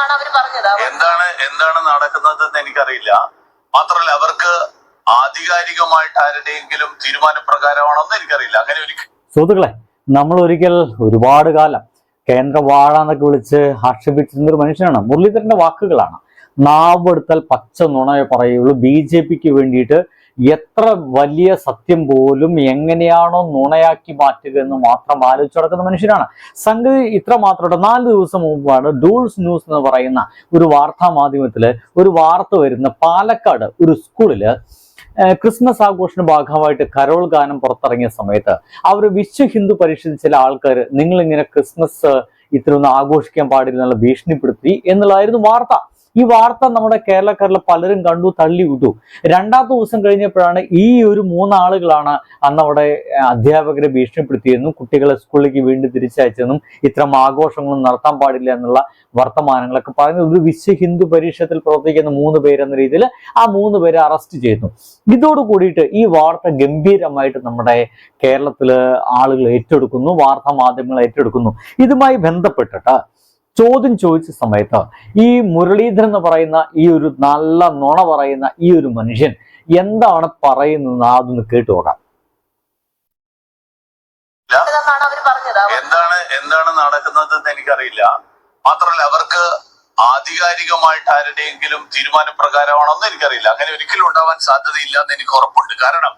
ഇതെന്നാണ് അവർ പറഞ്ഞത്. എന്താണ് എന്താണ് നടക്കുന്നത് എന്ന് എനിക്കറിയില്ല. മാത്രമല്ല അവർക്ക് ആധികാരികമായിട്ട് ആരുടെയെങ്കിലും തീരുമാനപ്രകാരമാണെന്ന് എനിക്കറിയില്ല. അങ്ങനെ ഒരു സുഹൃത്തുക്കളെ നമ്മൾ ഒരിക്കൽ ഒരുപാട് കാലം കേന്ദ്ര വാഴ എന്നൊക്കെ വിളിച്ച് ആക്ഷേപിച്ചിരുന്ന ഒരു മനുഷ്യനാണ് മുരളീധരന്റെ വാക്കുകളാണ്. നാവെടുത്താൽ പച്ച നുണയെ പറയുള്ളൂ. ബി ജെ പിക്ക് വേണ്ടിയിട്ട് എത്ര വലിയ സത്യം പോലും എങ്ങനെയാണോ നുണയാക്കി മാറ്റുക എന്ന് മാത്രം ആലോചിച്ച് നടക്കുന്ന മനുഷ്യരാണ്. സംഗതി ഇത്ര മാത്രമല്ല നാല് ദിവസം മുമ്പാണ് ഡൂൾസ് ന്യൂസ് എന്ന് പറയുന്ന ഒരു വാർത്താ മാധ്യമത്തിൽ ഒരു വാർത്ത വരുന്ന പാലക്കാട് ഒരു സ്കൂളിൽ ക്രിസ്മസ് ആഘോഷത്തിന്റെ ഭാഗമായിട്ട് കരോൾ ഗാനം പുറത്തിറങ്ങിയ സമയത്ത് അവർ വിശ്വ ഹിന്ദു പരിഷത്ത് ചില ആൾക്കാർ നിങ്ങളിങ്ങനെ ക്രിസ്മസ് ഇത്രയൊന്നും ആഘോഷിക്കാൻ പാടില്ല എന്നുള്ള ഭീഷണിപ്പെടുത്തി എന്നുള്ളതായിരുന്നു വാർത്ത. ഈ വാർത്ത നമ്മുടെ കേരളക്കാരിൽ പലരും കണ്ടു തള്ളി വിട്ടു. രണ്ടാമത്തെ ദിവസം കഴിഞ്ഞപ്പോഴാണ് ഈ ഒരു മൂന്നാളുകളാണ് അന്ന് അവിടെ അധ്യാപകരെ ഭീഷണിപ്പെടുത്തിയെന്നും കുട്ടികളെ സ്കൂളിലേക്ക് വീണ്ടും തിരിച്ചയച്ചെന്നും ഇത്തരം ആഘോഷങ്ങളും നടത്താൻ പാടില്ല എന്നുള്ള വർത്തമാനങ്ങളൊക്കെ പറയുന്നത് ഒരു വിശ്വ ഹിന്ദു പരീക്ഷത്തിൽ പ്രവർത്തിക്കുന്ന മൂന്ന് പേരെന്ന രീതിയിൽ ആ മൂന്ന് പേരെ അറസ്റ്റ് ചെയ്യുന്നു ഇതോട് കൂടിയിട്ട് ഈ വാർത്ത ഗംഭീരമായിട്ട് നമ്മുടെ കേരളത്തിൽ ആളുകൾ ഏറ്റെടുക്കുന്നു വാർത്താ മാധ്യമങ്ങൾ ഏറ്റെടുക്കുന്നു. ഇതുമായി ബന്ധപ്പെട്ടിട്ട് ചോദ്യം ചോദിച്ച സമയത്ത് ഈ മുരളീധരൻ എന്ന് പറയുന്ന ഈ ഒരു നല്ല നുണ പറയുന്ന ഈ ഒരു മനുഷ്യൻ എന്താണ് പറയുന്നത് അതൊന്ന് കേട്ടു നോക്കാം. എന്താണ് എന്താണ് നടക്കുന്നത് എന്ന് എനിക്കറിയില്ല. മാത്രമല്ല അവർക്ക് ആധികാരികമായിട്ട് ആരുടെയെങ്കിലും തീരുമാനപ്രകാരമാണോന്ന് എനിക്കറിയില്ല. അങ്ങനെ ഒരിക്കലും ഉണ്ടാവാൻ സാധ്യതയില്ല എന്ന് എനിക്ക് ഉറപ്പുണ്ട്. കാരണം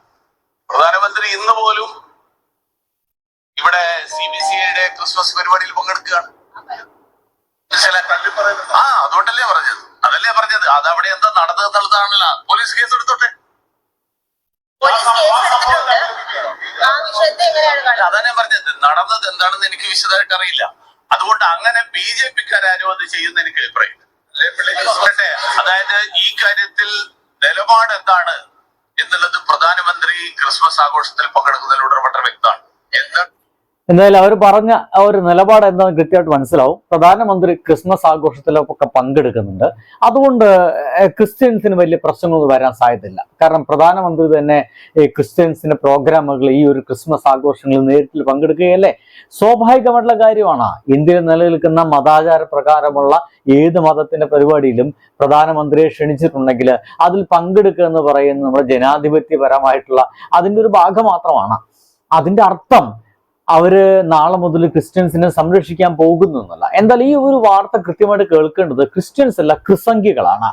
പ്രധാനമന്ത്രി ഇന്ന് പോലും ഇവിടെ സി ബി സി ഐയുടെ ക്രിസ്മസ് പരിപാടിയിൽ പങ്കെടുക്കുകയാണ്. ആ അതുകൊണ്ടല്ലേ പറഞ്ഞത് അതല്ലേ പറഞ്ഞത് അത് അവിടെ എന്താ നടന്നത് എന്നുള്ളതാണല്ലോ പോലീസ് കേസ് എടുത്തോട്ടെ ഞാൻ പറഞ്ഞത് നടന്നത് എന്താണെന്ന് എനിക്ക് വിശദമായിട്ട് അറിയില്ല അതുകൊണ്ട് അങ്ങനെ ബി ജെ പിക്കാരും അത് ചെയ്യുന്ന എനിക്ക് അഭിപ്രായം അതായത് ഈ കാര്യത്തിൽ നിലപാട് എന്താണ് എന്നുള്ളത് പ്രധാനമന്ത്രി ക്രിസ്മസ് ആഘോഷത്തിൽ പങ്കെടുക്കുന്നതിലൂടെ വളരെ വ്യക്തമാണ് എന്താ എന്തായാലും അവർ പറഞ്ഞ ആ ഒരു നിലപാട് എന്താണെന്ന് കൃത്യമായിട്ട് മനസ്സിലാവും. പ്രധാനമന്ത്രി ക്രിസ്മസ് ആഘോഷത്തിലൊക്കെ പങ്കെടുക്കുന്നുണ്ട്. അതുകൊണ്ട് ക്രിസ്ത്യൻസിന് വലിയ പ്രശ്നങ്ങളൊന്നും വരാൻ സാധ്യതയില്ല. കാരണം പ്രധാനമന്ത്രി തന്നെ ഈ ക്രിസ്ത്യൻസിന്റെ പ്രോഗ്രാമുകൾ ഈ ഒരു ക്രിസ്മസ് ആഘോഷങ്ങളിൽ നേരിട്ട് പങ്കെടുക്കുകയല്ലേ? സ്വാഭാവികമായിട്ടുള്ള കാര്യമാണ്. ഇന്ത്യയിൽ നിലനിൽക്കുന്ന മതാചാര പ്രകാരമുള്ള ഏത് മതത്തിന്റെ പരിപാടിയിലും പ്രധാനമന്ത്രിയെ ക്ഷണിച്ചിട്ടുണ്ടെങ്കിൽ അതിൽ പങ്കെടുക്കുക എന്ന് പറയുന്നത് നമ്മുടെ ജനാധിപത്യപരമായിട്ടുള്ള അതിന്റെ ഒരു ഭാഗം മാത്രമാണ്. അതിന്റെ അർത്ഥം അവർ നാളെ മുതൽ ക്രിസ്ത്യൻസിനെ സംരക്ഷിക്കാൻ പോകുന്നു എന്നല്ല. എന്തായാലും ഈ ഒരു വാർത്ത കൃത്യമായിട്ട് കേൾക്കേണ്ടത് ക്രിസ്ത്യൻസ് അല്ല ക്രിസംഖ്യകളാണ്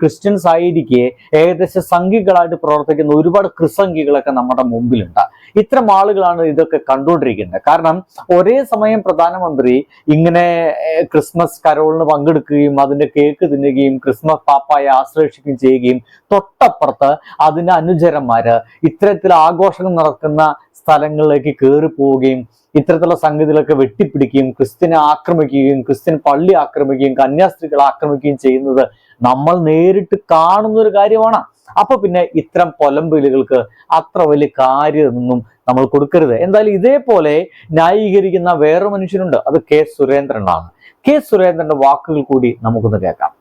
ക്രിസ്ത്യൻസ് ആയിരിക്കെ ഏകദേശം സംഘികളായിട്ട് പ്രവർത്തിക്കുന്ന ഒരുപാട് ക്രിസംഖ്യകളൊക്കെ നമ്മുടെ മുമ്പിലുണ്ട്. ഇത്തരം ആളുകളാണ് ഇതൊക്കെ കണ്ടുകൊണ്ടിരിക്കുന്നത്. കാരണം ഒരേ സമയം പ്രധാനമന്ത്രി ഇങ്ങനെ ക്രിസ്മസ് കരോളിന് പങ്കെടുക്കുകയും അതിന്റെ കേക്ക് തിന്നുകയും ക്രിസ്മസ് പാപ്പായെ ആശ്രയിക്കുകയും ചെയ്യുകയും തൊട്ടപ്പുറത്ത് അതിന്റെ അനുചരന്മാര് ഇത്തരത്തിൽ ആഘോഷങ്ങൾ നടക്കുന്ന സ്ഥലങ്ങളിലേക്ക് കയറി പോവുകയും ഇത്തരത്തിലുള്ള സംഗതികളൊക്കെ വെട്ടിപ്പിടിക്കുകയും ക്രിസ്ത്യനെ ആക്രമിക്കുകയും ക്രിസ്ത്യൻ പള്ളി ആക്രമിക്കുകയും കന്യാസ്ത്രീകളെ ആക്രമിക്കുകയും ചെയ്യുന്നത് നമ്മൾ നേരിട്ട് കാണുന്ന ഒരു കാര്യമാണ്. അപ്പൊ പിന്നെ ഇത്തരം പൊലമ്പിലുകൾക്ക് അത്ര വലിയ കാര്യമൊന്നും നമ്മൾ കൊടുക്കരുത്. എന്തായാലും ഇതേപോലെ ന്യായീകരിക്കുന്ന വേറെ മനുഷ്യനുണ്ട്. അത് കെ സുരേന്ദ്രനാണ്. കെ സുരേന്ദ്രന്റെ വാക്കുകൾ കൂടി നമുക്കൊന്ന് കേൾക്കാം.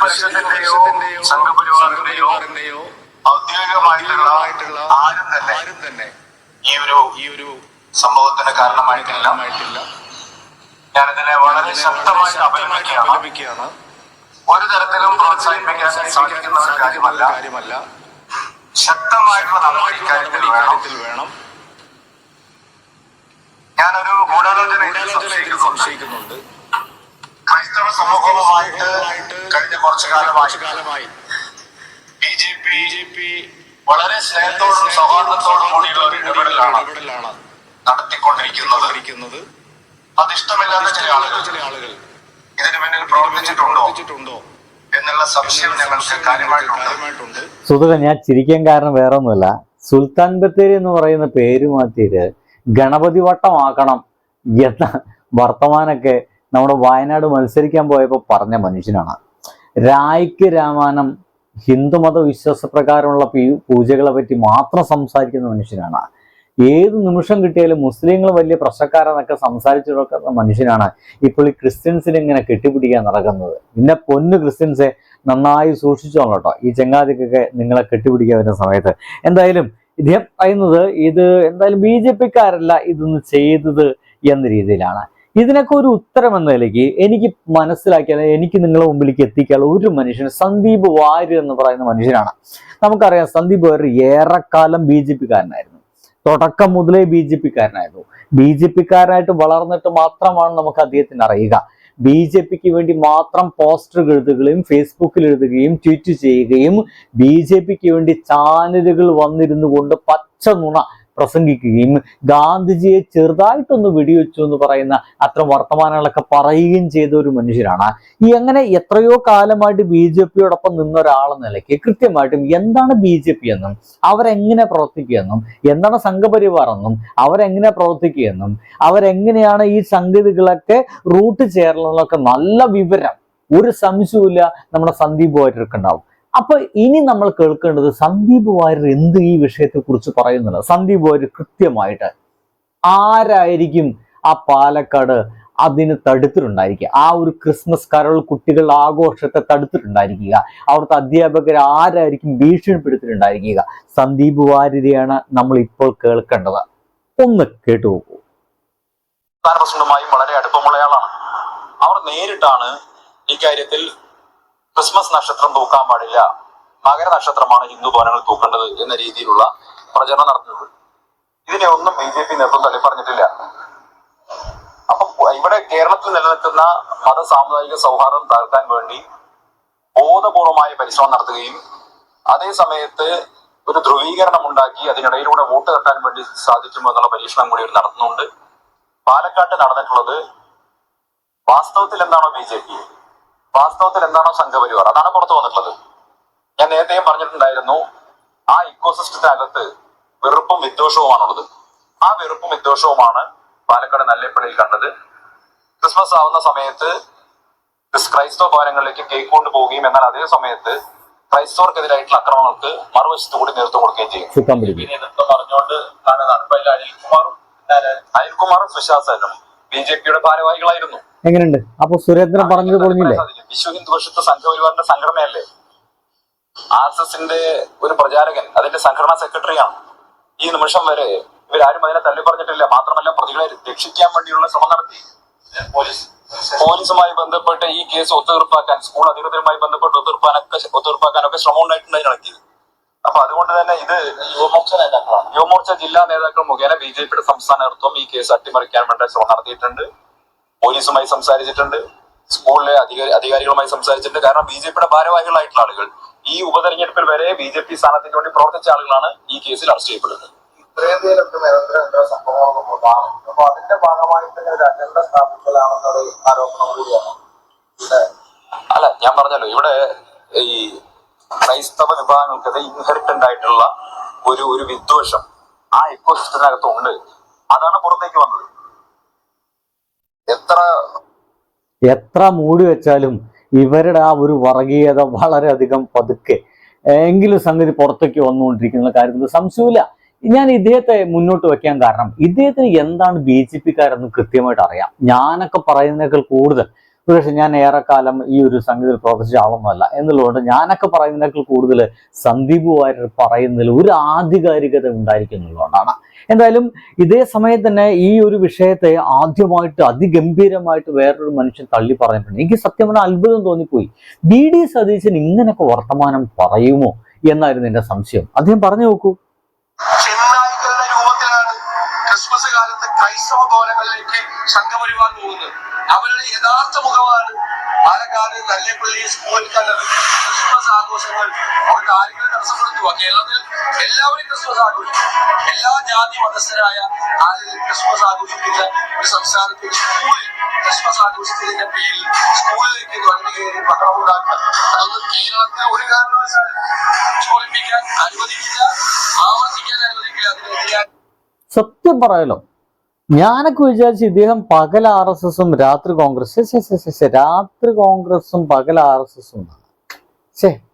പരിഷത്തിന്റെയോ സംഘപരിവാറിന്റെയോ ഔദ്യോഗികമായിട്ടുള്ള ആരും തന്നെ ഈ ഒരു ഈ ഒരു സംഭവത്തിന് കാരണമായിട്ടില്ല. ഞാനിതിനെ വളരെ ശക്തമായി ശക്തമായിട്ട് അപലപിക്കുകയാണ്. ഒരു തരത്തിലും പ്രോത്സാഹിപ്പിക്കാൻ സാധിക്കുന്ന ഒരു കാര്യമല്ല. കാര്യമല്ല. ശക്തമായിട്ടുള്ള വേണം. കാര്യത്തിൽ വേണം. ഞാനൊരു ഗൂഢാലോചനയിൽ സംശയിക്കുന്നുണ്ട്. ക്രൈസ്തവ സമൂഹവുമായിട്ട് കഴിഞ്ഞ കുറച്ചു കാലമായി B J P B J P വളരെ സ്നേഹത്തോടും സൗഹാർദ്ദത്തോടും കൂടിയുള്ള ഒരു ഇടപെടലാണ് നടത്തിക്കൊണ്ടിരിക്കുന്നത്. അതിഷ്ടമില്ലാത്ത ചില ആളുകൾ ചില ആളുകൾ. ഇതിനു മുന്നിൽ പ്രവർത്തിച്ചിട്ടുണ്ടോ? എന്നുള്ള സംശയം ഞങ്ങൾക്ക് കാര്യമായിട്ടുണ്ട്. കാര്യമായിട്ടുണ്ട്. സുഹൃത്തുക്കളെ ഞാൻ ചിരിക്കാൻ കാരണം വേറെ ഒന്നുമില്ല. സുൽത്താൻ ബത്തേരി എന്ന് പറയുന്ന പേര് മാറ്റിയിട്ട് ഗണപതി വട്ടമാക്കണം എന്ന വർത്തമാനൊക്കെ നമ്മുടെ വയനാട് മത്സരിക്കാൻ പോയപ്പോൾ പറഞ്ഞ മനുഷ്യനാണ്. രായ്ക്ക് രാമാനം ഹിന്ദുമത വിശ്വാസപ്രകാരമുള്ള പൂജകളെ പറ്റി മാത്രം സംസാരിക്കുന്ന മനുഷ്യനാണ്. ഏത് നിമിഷം കിട്ടിയാലും മുസ്ലിങ്ങൾ വലിയ പ്രശ്നക്കാരെന്നൊക്കെ സംസാരിച്ചു കൊടുക്കുന്ന മനുഷ്യനാണ്. ഇപ്പോൾ ഈ ക്രിസ്ത്യൻസിനെ ഇങ്ങനെ കെട്ടിപ്പിടിക്കാൻ നടക്കുന്നത്. പിന്നെ പൊന്ന് ക്രിസ്ത്യൻസെ നന്നായി സൂക്ഷിച്ചോളാം കേട്ടോ ഈ ചെങ്ങാതിക്കൊക്കെ നിങ്ങളെ കെട്ടിപ്പിടിക്കാൻ വരുന്ന സമയത്ത്. എന്തായാലും ഇദ്ദേഹം പറയുന്നത് ഇത് എന്തായാലും ബി ജെ പിക്കാരല്ല ഇതൊന്ന് ചെയ്തത് എന്ന രീതിയിലാണ്. ഇതിനൊക്കെ ഒരു ഉത്തരം എന്ന നിലയ്ക്ക് എനിക്ക് മനസ്സിലാക്കിയാൽ എനിക്ക് നിങ്ങളുടെ മുമ്പിലേക്ക് എത്തിക്കാനുള്ള ഒരു മനുഷ്യൻ സന്ദീപ് വാര്യർ എന്ന് പറയുന്ന മനുഷ്യനാണ്. നമുക്കറിയാം സന്ദീപ് വാര്യർ ഏറെക്കാലം ബി ജെ പിക്കാരനായിരുന്നു. തുടക്കം മുതലേ ബി ജെ പിക്കാരനായിരുന്നു. ബി ജെ പിക്കാരനായിട്ട് വളർന്നിട്ട് മാത്രമാണ് നമുക്ക് അദ്ദേഹത്തിന് അറിയുക. ബി ജെ പിക്ക് വേണ്ടി മാത്രം പോസ്റ്ററുകൾ എഴുതുകയും ഫേസ്ബുക്കിൽ എഴുതുകയും ട്വീറ്റ് ചെയ്യുകയും ബി ജെ പിക്ക് വേണ്ടി ചാനലുകൾ വന്നിരുന്നു കൊണ്ട് പച്ച നുണ പ്രസംഗിക്കുകയും ഗാന്ധിജിയെ ചെറുതായിട്ടൊന്ന് വെടിവെച്ചു എന്ന് പറയുന്ന അത്തരം വർത്തമാനങ്ങളൊക്കെ പറയുകയും ചെയ്ത ഒരു മനുഷ്യരാണ്. ഈ അങ്ങനെ എത്രയോ കാലമായിട്ട് ബി ജെ പിയോടൊപ്പം നിന്ന ഒരാളെന്ന നിലയ്ക്ക് കൃത്യമായിട്ടും എന്താണ് ബി ജെ പി എന്നും അവരെങ്ങനെ പ്രവർത്തിക്കുകയെന്നും എന്താണ് സംഘപരിവാർ എന്നും അവരെങ്ങനെ പ്രവർത്തിക്കുകയെന്നും അവരെങ്ങനെയാണ് ഈ സംഗതികളൊക്കെ റൂട്ട് ചേർന്നതൊക്കെ നല്ല വിവരം. ഒരു സംശയവുമില്ല. നമ്മുടെ സന്ദീപ് വാര്യർക്ക് ഉണ്ടാവും. അപ്പൊ ഇനി നമ്മൾ കേൾക്കേണ്ടത് സന്ദീപ് വാര്യർ എന്ത് ഈ വിഷയത്തെ കുറിച്ച് പറയുന്നുണ്ട്? സന്ദീപ് വാര്യർ കൃത്യമായിട്ട് ആരായിരിക്കും ആ പാലക്കാട് അതിന് തടുത്തിട്ടുണ്ടായിരിക്കുക? ആ ഒരു ക്രിസ്മസ് കരോൾ കുട്ടികൾ ആഘോഷത്തെ തടുത്തിട്ടുണ്ടായിരിക്കുക. അവിടുത്തെ അധ്യാപകർ ആരായിരിക്കും ഭീഷണിപ്പെടുത്തിയിട്ടുണ്ടായിരിക്കുക? സന്ദീപ് വാര്യരെയാണ് നമ്മൾ ഇപ്പോൾ കേൾക്കേണ്ടത്. ഒന്ന് കേട്ടു നോക്കൂ. പ്രസിഡന്റുമായും വളരെ അടുപ്പമുള്ളയാളാണ് അവർ നേരിട്ടാണ് ഇക്കാര്യത്തിൽ ക്രിസ്മസ് നക്ഷത്രം തൂക്കാൻ പാടില്ല. മകര നക്ഷത്രമാണ് ഹിന്ദു ഭവനങ്ങൾ തൂക്കേണ്ടത് എന്ന രീതിയിലുള്ള പ്രചരണം നടത്തുന്നത്. ഇതിനെ ഒന്നും ബി ജെ പി നേതൃത്വം തള്ളി പറഞ്ഞിട്ടില്ല അപ്പൊ ഇവിടെ കേരളത്തിൽ നിലനിൽക്കുന്ന മത സാമുദായിക സൗഹാർദ്ദം തകർക്കാൻ വേണ്ടി ബോധപൂർവമായ പരിശ്രമം നടത്തുകയും അതേ സമയത്ത് ഒരു ധ്രുവീകരണം ഉണ്ടാക്കി അതിനിടയിലൂടെ വോട്ട് തട്ടാൻ വേണ്ടി സാധിക്കുമോ എന്നുള്ള പരീക്ഷണം കൂടി നടത്തുന്നുണ്ട്. പാലക്കാട്ട് നടന്നിട്ടുള്ളത് വാസ്തവത്തിൽ എന്താണോ ബി ജെ പി? വാസ്തവത്തിൽ എന്താണോ സംഘപരിവാർ? അതാണ് പുറത്തു വന്നിട്ടുള്ളത്. ഞാൻ നേരത്തെയും പറഞ്ഞിട്ടുണ്ടായിരുന്നു ആ ഇക്കോസിസ്റ്റത്തിനകത്ത് വെറുപ്പും വിദ്വേഷവുമാണുള്ളത്. ആ വെറുപ്പും വിദ്വേഷവുമാണ് പാലക്കാട് നല്ലേപ്പള്ളിയിൽ കണ്ടത്. ക്രിസ്മസ് ആവുന്ന സമയത്ത് ക്രിസ്- ക്രൈസ്തവ ഭവനങ്ങളിലേക്ക് കേക്ക് കൊണ്ട് പോവുകയും എന്നാൽ അതേ സമയത്ത് ക്രൈസ്തവർക്കെതിരായിട്ടുള്ള അക്രമങ്ങൾക്ക് മറുവശത്ത് കൂടി നേതൃത്വം കൊടുക്കുകയും ചെയ്യും. ചുക്കാൻ നേതൃത്വം പറഞ്ഞുകൊണ്ട് അനിൽകുമാറും അനിൽകുമാറും സുശാസനും ബി ജെ പിയുടെ ഭാരവാഹികളായിരുന്നു. എങ്ങനെയുണ്ട്? അപ്പൊ സുരേന്ദ്രൻ പറഞ്ഞത് പൊളിഞ്ഞില്ലേ? വിശ്വ ഹിന്ദു പരിഷത്ത് സംഘപരിവാറിന്റെ സംഘടനയല്ലേ? ആർ എസ് എസിന്റെ ഒരു പ്രചാരകൻ അതിന്റെ സംഘടനാ സെക്രട്ടറിയാണ്. ഈ നിമിഷം വരെ ഇവരാരും അതിനെ തള്ളി പറഞ്ഞിട്ടില്ല. മാത്രമല്ല പ്രതികളെ രക്ഷിക്കാൻ വേണ്ടിയുള്ള ശ്രമം നടത്തി. പോലീസ്. പോലീസുമായി ബന്ധപ്പെട്ട് ഈ കേസ് ഒത്തുതീർപ്പാക്കാൻ സ്കൂൾ അധികൃതരുമായി ബന്ധപ്പെട്ട് ഒത്തുതീർപ്പാനൊക്കെ ഒത്തുതീർപ്പാക്കാനൊക്കെ ശ്രമം ഉണ്ടായിട്ടുണ്ട് നടത്തിയത് അപ്പൊ അതുകൊണ്ട് തന്നെ ഇത് യുവമോർച്ച നേതാക്കളാണ്. യുവമോർച്ച ജില്ലാ നേതാക്കൾ മുഖേന ബി ജെ പിയുടെ സംസ്ഥാന നേതൃത്വം ഈ കേസ് അട്ടിമറിക്കാൻ വേണ്ട ശ്രമം നടത്തിയിട്ടുണ്ട്. പോലീസുമായി സംസാരിച്ചിട്ടുണ്ട്. സ്കൂളിലെ അധികാരി അധികാരികളുമായി സംസാരിച്ചിട്ടുണ്ട്. കാരണം ബി ജെ പിയുടെ ഭാരവാഹികളായിട്ടുള്ള ആളുകൾ. ഈ ഉപതെരഞ്ഞെടുപ്പിൽ വരെ ബി ജെ പി സ്ഥാനത്തേക്ക് വേണ്ടി പ്രവർത്തിച്ച ആളുകളാണ് ഈ കേസിൽ അറസ്റ്റ് ചെയ്യപ്പെടുന്നത്. ഉത്തരേന്ത്യയിലൊക്കെ നിരന്തരം എന്താ സംഭവങ്ങളൊക്കെ ഉണ്ടാകും അപ്പൊ അതിന്റെ ഭാഗമായി തന്നെ ഒരു അജണ്ട സ്ഥാപിക്കലാണെന്നൊരു ആരോപണം കൂടിയാണ് അല്ല? ഞാൻ പറഞ്ഞല്ലോ ഇവിടെ ഈ ക്രൈസ്തവ വിഭാഗങ്ങൾക്കത് ഇൻഹെറിറ്റന്റ് ആയിട്ടുള്ള ഒരു ഒരു വിദ്വേഷം ആ ഇക്കോസിസ്റ്റത്തിനകത്ത് ഉണ്ട് അതാണ് പുറത്തേക്ക് വന്നത് എത്ര എത്ര മൂടി വെച്ചാലും ഇവരുടെ ആ ഒരു വർഗീയത വളരെയധികം പതുക്കെ. എങ്കിലും സംഗതി പുറത്തേക്ക് വന്നുകൊണ്ടിരിക്കുന്ന കാര്യത്തിൽ സംശയമില്ല ഞാൻ ഇദ്ദേഹത്തെ മുന്നോട്ട് വെക്കാൻ കാരണം ഇദ്ദേഹത്തിന് എന്താണ് ബി ജെ പിക്കാരെന്ന് കൃത്യമായിട്ട് അറിയാം. ഞാനൊക്കെ പറയുന്നതിനേക്കാൾ കൂടുതൽ പക്ഷെ ഞാൻ ഏറെക്കാലം ഈ ഒരു സംഗീതത്തിൽ പ്രവർത്തിച്ച ആളൊന്നുമല്ല. എന്നുള്ളതുകൊണ്ട് ഞാനൊക്കെ പറയുന്നതിനേക്കാൾ കൂടുതൽ സന്ദീപ് വാര്യർ പറയുന്നതിൽ ഒരു ആധികാരികത ഉണ്ടായിരിക്കുന്നുള്ളതുകൊണ്ടാണ് എന്തായാലും ഇതേ സമയത്ത് തന്നെ ഈ ഒരു വിഷയത്തെ ആദ്യമായിട്ട് അതിഗംഭീരമായിട്ട് വേറൊരു മനുഷ്യൻ തള്ളി പറഞ്ഞിട്ടുണ്ട്. എനിക്ക് സത്യം പറഞ്ഞാൽ അത്ഭുതം തോന്നിപ്പോയി. ബി ഡി സതീശൻ ഇങ്ങനെയൊക്കെ വർത്തമാനം പറയുമോ എന്നായിരുന്നു എന്റെ സംശയം. അദ്ദേഹം പറഞ്ഞു നോക്കൂ. അവരുടെ യഥാർത്ഥ മുഖമാണ്. പാലക്കാട് കല്ലേപ്പള്ളി സ്കൂൾ കണ്ടത് ക്രിസ്മസ് ആഘോഷങ്ങൾ അവർക്ക് ആരെങ്കിലും തടസ്സപ്പെടുത്തുക. കേരളത്തിൽ എല്ലാവരും ക്രിസ്മസ് ആഘോഷിക്കും. എല്ലാ ജാതി മതസ്ഥരായ ആരെങ്കിലും ക്രിസ്മസ് ആഘോഷിക്കുന്ന ഒരു സംസ്ഥാനത്ത് സ്കൂളിൽ ക്രിസ്മസ് ആഘോഷിച്ചതിന്റെ പേരിൽ സ്കൂളിലേക്ക് വണ്ടി കയറി പട്ടണം ഉണ്ടാക്കുക. അതൊന്നും കേരളത്തിൽ ഒരു കാരണവശാലും അനുവദിക്കില്ല ആവർത്തിക്കാൻ അനുവദിക്കില്ല അതിനെതിരെ സത്യം പറയാലോ ഞാനൊക്കെ വിചാരിച്ചു ഇദ്ദേഹം പകൽ ആർ എസ് എസും രാത്രി കോൺഗ്രസ്. രാത്രി കോൺഗ്രസും പകൽ ആർ എസ് എസും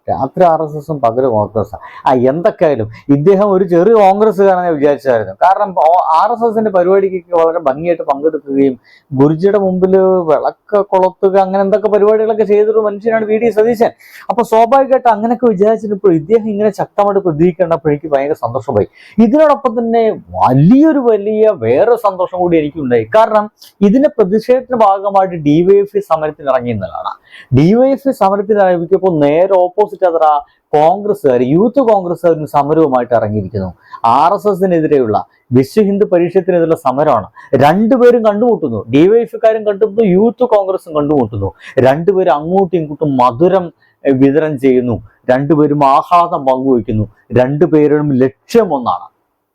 രാത്രി ആർ എസ് എസും പകൽ കോൺഗ്രസ് ആ എന്തൊക്കെയായാലും ഇദ്ദേഹം ഒരു ചെറിയ കോൺഗ്രസ്സുകാരനെ വിചാരിച്ചായിരുന്നു. കാരണം ആർ എസ് എസിന്റെ പരിപാടിക്കൊക്കെ വളരെ ഭംഗിയായിട്ട് പങ്കെടുക്കുകയും ഗുരുജിയുടെ മുമ്പിൽ വിളക്ക് കൊളുത്തുക അങ്ങനെ എന്തൊക്കെ പരിപാടികളൊക്കെ ചെയ്തൊരു മനുഷ്യനാണ് വി ഡി സതീശൻ. അപ്പൊ സ്വാഭാവികമായിട്ട് അങ്ങനെയൊക്കെ വിചാരിച്ചിട്ടപ്പോൾ ഇദ്ദേഹം ഇങ്ങനെ ശക്തമായിട്ട് പ്രതികരിക്കേണ്ടപ്പോൾ ഭയങ്കര സന്തോഷമായി. ഇതിനോടൊപ്പം തന്നെ വലിയൊരു വലിയ വേറെ സന്തോഷം കൂടി എനിക്കുണ്ടായി. കാരണം ഇതിന്റെ പ്രതിഷേധത്തിന്റെ ഭാഗമായിട്ട് ഡിവൈഎഫ്ഐ സമരത്തിന് ഇറങ്ങി എന്നതാണ് ഡിവൈഎഫ്ഐ സമരത്തിന് ഇറങ്ങിയപ്പോൾ നേരെ ഓപ്പോസിറ്റ് അതറ കോൺഗ്രസ്സുകാർ യൂത്ത് കോൺഗ്രസ്സുകാരും സമരവുമായിട്ട് ഇറങ്ങിയിരിക്കുന്നു. ആർ എസ് എസിനെതിരെയുള്ള വിശ്വ ഹിന്ദു പരിഷത്തിനെതിരെയുള്ള സമരമാണ്. രണ്ടുപേരും കണ്ടുമുട്ടുന്നു. ഡിവൈഎഫ്ഐക്കാരും കണ്ടുമുട്ടുന്നു യൂത്ത് കോൺഗ്രസും കണ്ടുമുട്ടുന്നു. രണ്ടുപേരും അങ്ങോട്ടും ഇങ്ങോട്ടും മധുരം വിതരണം ചെയ്യുന്നു. രണ്ടുപേരും ആഹ്ലാദം പങ്കുവയ്ക്കുന്നു. രണ്ടുപേരും ലക്ഷ്യം ഒന്നാണ്.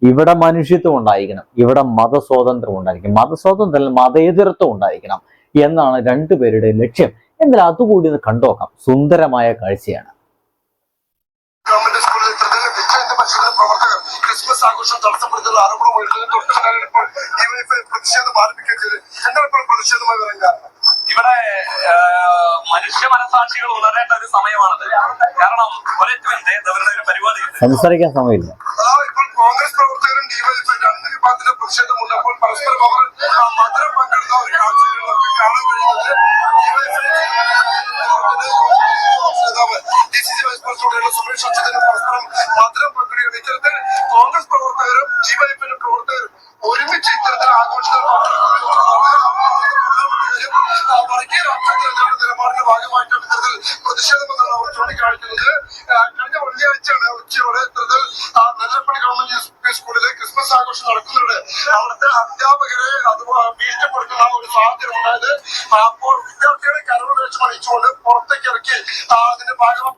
ഇവിടെ മനുഷ്യത്വം ഉണ്ടായിരിക്കണം. ഇവിടെ മതസ്വാതന്ത്ര്യം ഉണ്ടായിരിക്കണം. മതസ്വാതന്ത്ര്യം മതേതരത്വം ഉണ്ടായിരിക്കണം എന്നാണ് രണ്ടുപേരുടെ ലക്ഷ്യം. എന്നാൽ അതുകൂടി ഒന്ന് കണ്ടുനോക്കാം സുന്ദരമായ കാഴ്ചയാണ്. ക്രിസ്മസ് ആഘോഷം തടസ്സപ്പെടുത്തുന്ന ആരോപണം ഉയർത്തുന്നത് തൊട്ട് പിന്നാലെ ഇപ്പോൾ ഡിവൈഎഫ്ഐ പ്രതിഷേധം ആരംഭിക്കുക എന്താണ് ഇപ്പോൾ പ്രതിഷേധമായി വരാൻ കാരണം? ഇവിടെ മനുഷ്യ മനസാക്ഷികൾ ഉണരേണ്ട ഒരു സമയമാണത്. കാരണം ഒരേറ്റവും അവരുടെ ഒരു പരിപാടി സംസാരിക്കാൻ സമയമില്ല. ഇപ്പോൾ കോൺഗ്രസ് പ്രവർത്തകരും ഡിവൈഎഫ്ഐ രണ്ട് വിഭാഗത്തിന്റെ പ്രതിഷേധമുണ്ട് അപ്പോൾ പരസ്പരം അവർ മധുരം പങ്കെടുത്ത ഒരു കാഴ്ച നമുക്ക് കാണാൻ കഴിയുന്നത് D C C vice president Suresh പരസ്പരം മധുരം പങ്കിടുകയാണ് ഇത്തരത്തിൽ കോൺഗ്രസ് പ്രവർത്തകരും ഡിവൈഎഫിന്റെ പ്രവർത്തകരും ഒരുമിച്ച് ഇത്തരത്തിൽ ആഘോഷത്തിൽ വർഗീയ രാഷ്ട്രീയത്തിന്റെ നിലപാടിന്റെ ഭാഗമായിട്ടാണ് ഇത്തരത്തിൽ പ്രതിഷേധമെന്നാണ് അവർ ചൂണ്ടിക്കാണിക്കുന്നത് കഴിഞ്ഞ വെള്ളിയാഴ്ചയാണ് ഉച്ചയോടെ ഇത്തരത്തിൽ നെല്ലപ്പള്ളി ഗവൺമെന്റ് യു പി സ്കൂളിലെ ക്രിസ്മസ് ആഘോഷം നടക്കുന്നുണ്ട് അവിടുത്തെ അധ്യാപകരെ അത് ഭീഷണിപ്പെടുത്തുന്ന ഒരു സാഹചര്യം ഉണ്ടായത് അപ്പോൾ വിദ്യാർത്ഥികളെ കരവ് വേഷം അണിച്ചുകൊണ്ട് പുറത്തേക്ക് ഇറക്കി അതിന്റെ ഭാഗം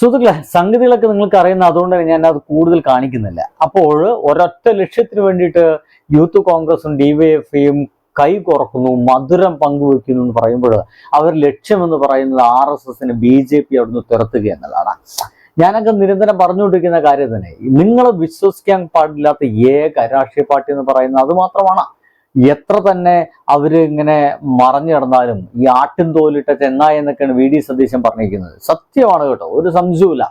സുഹൃത്തുക്കളെ സംഗതികളൊക്കെ നിങ്ങൾക്ക് അറിയുന്ന അതുകൊണ്ട് തന്നെ ഞാൻ അത് കൂടുതൽ കാണിക്കുന്നില്ല. അപ്പോൾ ഒരൊറ്റ ലക്ഷ്യത്തിന് വേണ്ടിയിട്ട് യൂത്ത് കോൺഗ്രസും ഡിവൈഎഫ്ഐയും കൈ കുറക്കുന്നു മധുരം പങ്കുവെക്കുന്നു എന്ന് പറയുമ്പോൾ അവർ ലക്ഷ്യമെന്ന് പറയുന്നത് ആർ എസ് എസിന് ബി ജെ പി അവിടുന്ന് തുരത്തുക എന്നതാണ് ഞാനൊക്കെ നിരന്തരം പറഞ്ഞുകൊണ്ടിരിക്കുന്ന കാര്യം തന്നെ നിങ്ങൾ വിശ്വസിക്കാൻ പാടില്ലാത്ത ഏക രാഷ്ട്രീയ പാർട്ടി എന്ന് പറയുന്നത് അത് മാത്രമാണ്. എത്ര തന്നെ അവർ ഇങ്ങനെ മറഞ്ഞു കിടന്നാലും ഈ ആട്ടിൻ തോലിട്ട ചെന്നായി എന്നൊക്കെയാണ് വി ഡി സതീശൻ പറഞ്ഞിരിക്കുന്നത്. സത്യമാണ് കേട്ടോ. ഒരു സംശയമില്ല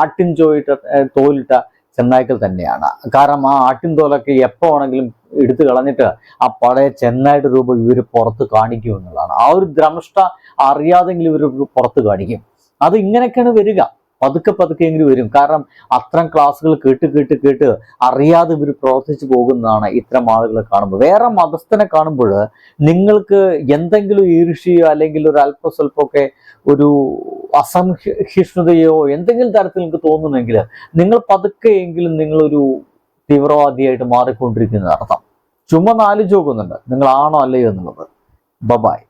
ആട്ടിൻ ചോയിട്ട തോലിട്ട ചെന്നായ്ക്കൾ തന്നെയാണ്. കാരണം ആ ആട്ടിൻ തോലൊക്കെ എപ്പോ ആണെങ്കിലും എടുത്തു കളഞ്ഞിട്ട് ആ പഴയ ചെന്നായിട്ട് രൂപം ഇവർ പുറത്ത് കാണിക്കും എന്നുള്ളതാണ്. ആ ഒരു ദ്രംഷ്ട അറിയാതെങ്കിലും ഇവർ പുറത്ത് കാണിക്കും. അത് ഇങ്ങനെയൊക്കെയാണ് വരിക. പതുക്കെ പതുക്കെ എങ്കിലും വരും. കാരണം അത്തരം ക്ലാസ്സുകൾ കേട്ട് കേട്ട് കേട്ട് അറിയാതെ ഇവർ പ്രവർത്തിച്ചു പോകുന്നതാണ് ഇത്തരം ആളുകളെ കാണുമ്പോൾ. വേറെ മതസ്ഥനെ കാണുമ്പോൾ നിങ്ങൾക്ക് എന്തെങ്കിലും ഈർഷ്യയോ അല്ലെങ്കിൽ ഒരു അല്പസ്വല്പമൊക്കെ ഒരു അസംഹിഷ്ണുതയോ എന്തെങ്കിലും തരത്തിൽ നിങ്ങൾക്ക് തോന്നുന്നെങ്കിൽ നിങ്ങൾ പതുക്കെയെങ്കിലും നിങ്ങളൊരു തീവ്രവാദിയായിട്ട് മാറിക്കൊണ്ടിരിക്കുന്ന അർത്ഥം ചുമ്മാ നാലു ചോക്കുന്നുണ്ട് നിങ്ങളാണോ അല്ലയോ എന്നുള്ളത്. ബബായ്